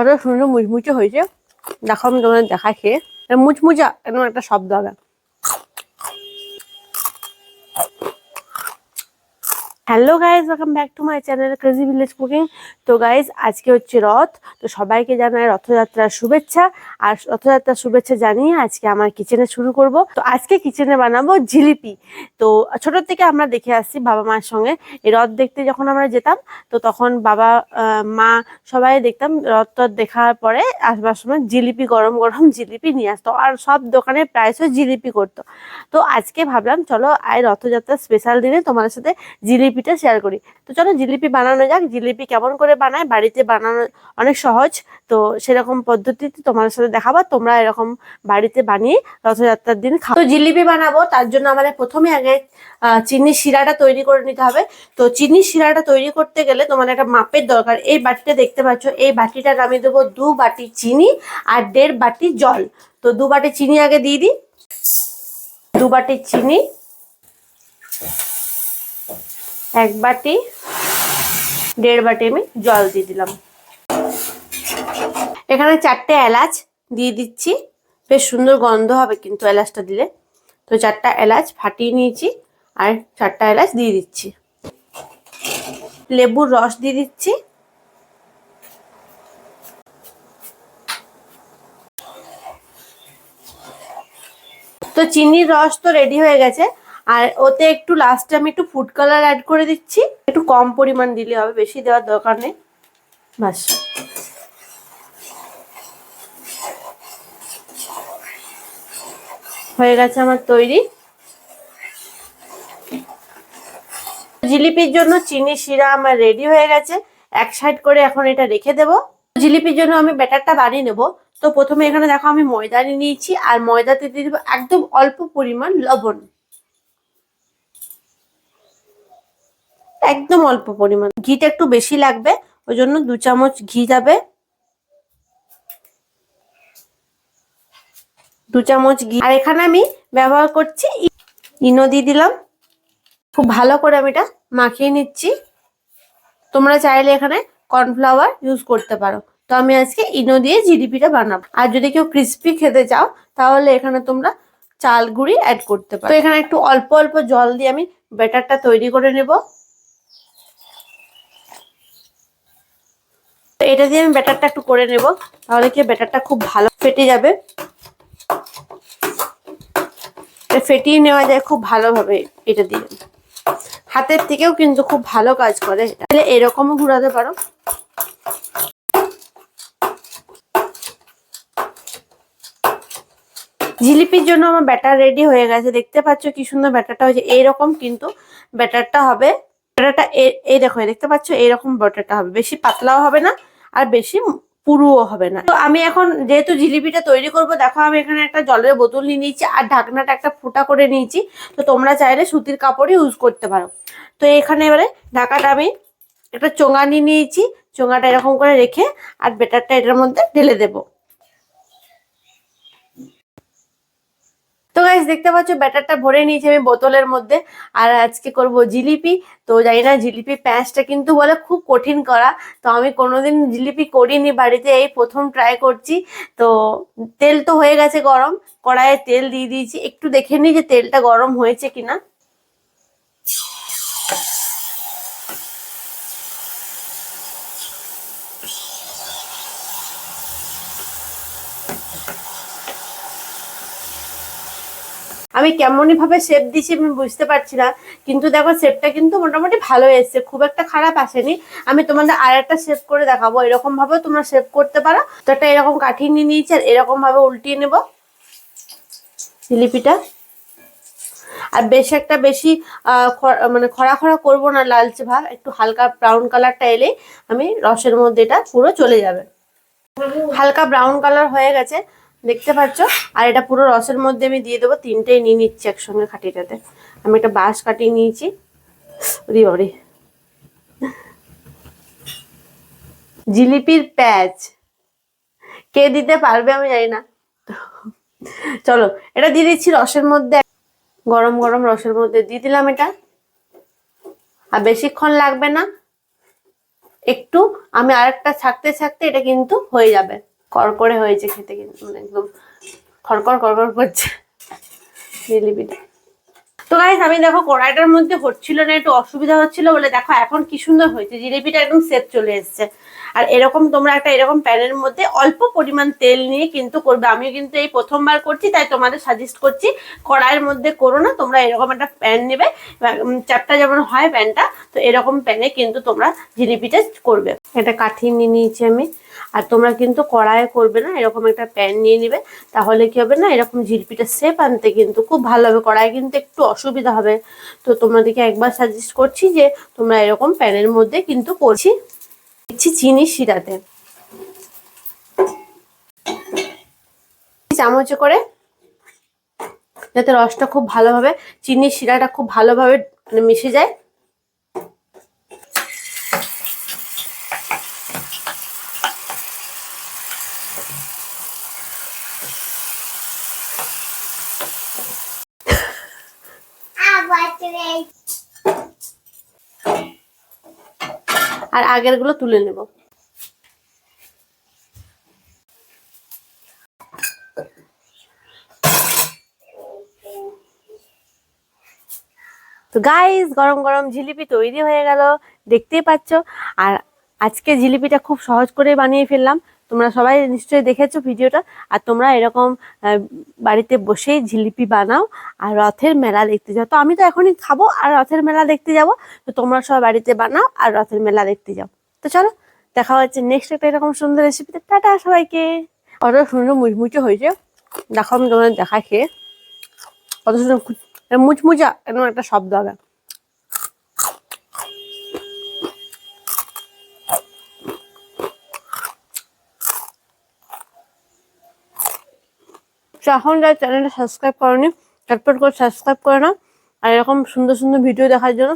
কত সুন্দর মুচমুচে হয়েছে দেখো আমি তোমাদের দেখা খেয়ে মুচমুচা এরকম একটা শব্দ হবে। Hello guys welcome back to my channel crazy village cooking তো গাইজ আজকে হচ্ছে রথ, তো সবাইকে জানাই রথযাত্রার শুভেচ্ছা। আর রথযাত্রার শুভেচ্ছা জানিয়ে আজকে আমার কিচেনে শুরু করব। তো আজকে কিচেনে বানাবো জিলিপি। তো ছোট থেকে আমরা দেখে আসছি বাবা মার সঙ্গে। এই রথ দেখতে যখন আমরা যেতাম, তো তখন বাবা মা সবাই দেখতাম রথ টথ দেখার পরে আসবার সময় জিলিপি, গরম গরম জিলিপি নিয়ে আসতো। আর সব দোকানে প্রায়শই জিলিপি করতো। তো আজকে ভাবলাম, চলো আয় রথযাত্রার স্পেশাল দিনে তোমার সাথে জিলিপিটা শেয়ার করি। তো চলো জিলিপি বানানো যাক। জিলিপি কেমন করে বানায়? বাড়িতে বানানো অনেক সহজ। তো সেরকম পদ্ধতিতে তোমাদের সাথে দেখাবো। তোমরা এরকম বাড়িতে বানিয়ে রথযাত্রার দিন খাও। তো জিলিপি বানাবো। তার জন্য আমাদের প্রথমে আগে চিনির শিরাটা তৈরি করে নিতে হবে। তো চিনির শিরাটা তৈরি করতে গেলে তোমার একটা মাপের দরকার। এই বাটিটা দেখতে পাচ্ছ। এই বাটিটা আমি দেবো দু বাটি চিনি আর দেড় বাটি জল। তো দু বাটি চিনি আগে দিয়ে দিই। দু বাটি চিনি। এক বাটি, দেড় বাটি আমি জল দিয়ে দিলাম। এখানে চারটে এলাচ দিয়ে দিচ্ছি। বেশ সুন্দর গন্ধ হবে কিন্তু এলাচটা দিলে। তো চারটা এলাচ ফাটিয়ে নিয়েছি আর চারটা এলাচ দিয়ে দিচ্ছি। লেবুর রস দিয়ে দিচ্ছি। তো চিনির রস তো রেডি হয়ে গেছে। আর ওতে একটু লাস্টে আমি একটু ফুড কালার অ্যাড করে দিচ্ছি। একটু কম পরিমাণ দিলে হবে, বেশি দেওয়ার দরকার নেই। বাস। হয়ে গেছে আমার তৈরি। জিলিপির জন্য চিনি, শিরা আমার রেডি হয়ে গেছে। এক সাইড করে এখন এটা রেখে দেব। জিলিপির জন্য আমি ব্যাটারটা বানিয়ে নেব। তো প্রথমে এখানে দেখো আমি ময়দা নিয়ে নিয়েছি, আর ময়দাতে দিয়ে দেবো একদম অল্প পরিমাণ লবণ। একদম অল্প পরিমাণ। ঘিটা একটু বেশি লাগবে, ওই জন্য দু চামচ ঘি যাবে। দু চামচ ঘি। আর এখানে আমি ব্যবহার করছি ইনো দিয়ে দিলাম। খুব ভালো করে আমি এটা মাখিয়ে নিচ্ছি। তোমরা চাইলে এখানে কর্নফ্লাওয়ার ইউজ করতে পারো। তো আমি আজকে ইনো দিয়ে জিডিপিটা বানাবো। আর যদি কেউ ক্রিস্পি খেতে চাও, তাহলে এখানে তোমরা চাল গুঁড়ি অ্যাড করতে পারো। তো এখানে একটু অল্প অল্প জল দিয়ে আমি ব্যাটারটা তৈরি করে নেব। তো এটা দিয়ে আমি ব্যাটারটা একটু করে নেব, তাহলে কি ব্যাটারটা খুব ভালো ফেটে যাবে। ফেটিয়ে নেওয়া যায় খুব ভালোভাবে এটা দিয়ে। হাতের থেকেও কিন্তু খুব ভালো কাজ করে তাহলে এরকমও ঘুরাতে পারো। জিলিপির জন্য আমার ব্যাটার রেডি হয়ে গেছে। দেখতে পাচ্ছ কি সুন্দর ব্যাটারটা হয়েছে। এইরকম কিন্তু ব্যাটারটা হবে। ব্যাটারটা এই দেখো দেখতে পাচ্ছ? এইরকম ব্যাটারটা হবে। বেশি পাতলাও হবে না। আর বেশি পুরুও হবে না। তো আমি এখন যেহেতু জিলিপিটা তৈরি করব, দেখো আমি এখানে একটা জলের বোতল নিয়ে নিয়েছি আর ঢাকনাটা একটা ফুটা করে নিয়েছি। তো তোমরা চাইলে সুতির কাপড়ই ইউজ করতে পারো। তো এখানে এবারে ঢাকাটা আমি একটা চোঙা নিয়ে নিয়েছি। চোঙাটা এরকম করে রেখে আর বেটারটা এটার মধ্যে ঢেলে দেবো। তো গাইজ দেখতে পাচ্ছ, ব্যাটারটা ভরে নিয়েছি আমি বোতলের মধ্যে। আর আজকে করব জিলিপি। তো জানি না, জিলিপি প্যাঁচটা কিন্তু বলে খুব কঠিন করা। তো আমি কোনোদিন জিলিপি করিনি বাড়িতে, এই প্রথম ট্রাই করছি। তো তেল তো হয়ে গেছে গরম। কড়াইয়ে তেল দিয়ে দিয়েছি। একটু দেখে নিই যে তেলটা গরম হয়েছে কিনা। আমি কেমনই ভাবে শেপ দিছি আমি বুঝতে পারছি না। কিন্তু দেখো শেপটা কিন্তু মোটামুটি ভালো এসছে। খুব একটা খারাপ আসেনি। আমি তোমাদের আর একটা শেপ করে দেখাবো। এরকম ভাবে তোমরা শেপ করতে পারো। তো একটা এরকম কাঠি নিয়ে নিয়েছি আর এরকম ভাবে উল্টিয়ে নেব। জিলিপিটা। আর বেশ একটা বেশি মানে খরা খরা করব না লালচে ভাব। একটু হালকা ব্রাউন কালারটা এলে আমি রসের মধ্যে এটা পুরো চলে যাবে। হালকা ব্রাউন কালার হয়ে গেছে। দেখতে পাচ্ছ? আর এটা পুরো রসের মধ্যে আমি দিয়ে দেবো। তিনটেই নিয়ে নিচ্ছি একসঙ্গে খাটিটাতে। আমি একটা বাঁশ কাটিয়ে নিয়েছি। ওরে বাবারে। জিলিপির প্যাচ। কে দিতে পারবে আমি জানি না। চলো, এটা দিয়ে দিচ্ছি রসের মধ্যে। গরম গরম রসের মধ্যে দিয়ে দিলাম এটা। আর বেশিক্ষণ লাগবে না। একটু। আমি আরেকটা ছাকতে ছাকতে এটা কিন্তু হয়ে যাবে। করকরে হয়েছে খেতে কিন্তু মানে একদম খড়কড় খড়কড় করছে জিলিপিটা তো গাইস আমি দেখো কড়াইটার মধ্যে হচ্ছিল না, একটু অসুবিধা হচ্ছিল বলে দেখো এখন কি সুন্দর হয়েছে, জিলিপিটা একদম সেট চলে এসছে। আর এরকম তোমরা একটা এরকম প্যানের মধ্যে অল্প পরিমাণ তেল নিয়ে কিন্তু করবে। আমিও কিন্তু এই প্রথমবার করছি, তাই তোমাদের সাজেস্ট করছি কড়াইয়ের মধ্যে করো না, তোমরা এরকম একটা প্যান নেবে। চ্যাপটা যেমন হয় প্যানটা তো এরকম প্যানে কিন্তু তোমরা জিলিপিটা করবে। এটা কাঠি নিয়ে নিয়েছি আমি। আর তোমরা কিন্তু কড়াইয়ে করবে না, এরকম একটা প্যান নিয়ে নিবে, তাহলে কি হবে না, এরকম জিলিপিটা শেপ আনতে কিন্তু খুব ভালো হবে, কড়াইয়ে কিন্তু একটু অসুবিধা হবে। তো তোমাদেরকে একবার সাজেস্ট করছি যে তোমরা এরকম প্যানের মধ্যে কিন্তু করছি, দিচ্ছি চিনি শিরাতে। চামচে করে, যাতে রসটা খুব ভালোভাবে চিনি শিরাটা খুব ভালোভাবে মানে মিশে যায়। আর আগেরগুলো তুলে নেব। তো গাইস গরম গরম জিলিপি তৈরি হয়ে গেল, দেখতেই পাচ্ছ। আর আজকে জিলিপিটা খুব সহজ করে বানিয়ে ফেললাম। তোমরা সবাই নিশ্চয়ই দেখেছ ভিডিওটা। আর তোমরা এরকম বাড়িতে বসেই জিলিপি বানাও আর রথের মেলা দেখতে যাও। তো আমি তো এখনই খাব আর রথের মেলা দেখতে যাব। তো তোমরা সবাই বাড়িতে বানাও আর রথের মেলা দেখতে যাও। তো চলো, দেখা হচ্ছে নেক্সট একটা এরকম সুন্দর রেসিপিতে টাটা সবাইকে। কত সুন্দর মুচমুচে হয়েছে। দেখো আমি তোমাদের দেখা খেয়ে কত সুন্দর মুচমুচা, এরকম একটা শব্দ হবে। এখন যারা চ্যানেলটা সাবস্ক্রাইব করনি, চটপট করে সাবস্ক্রাইব করে নাও। আর এরকম সুন্দর সুন্দর ভিডিও দেখার জন্য।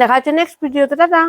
দেখা হচ্ছে নেক্সট ভিডিওতে টাটা।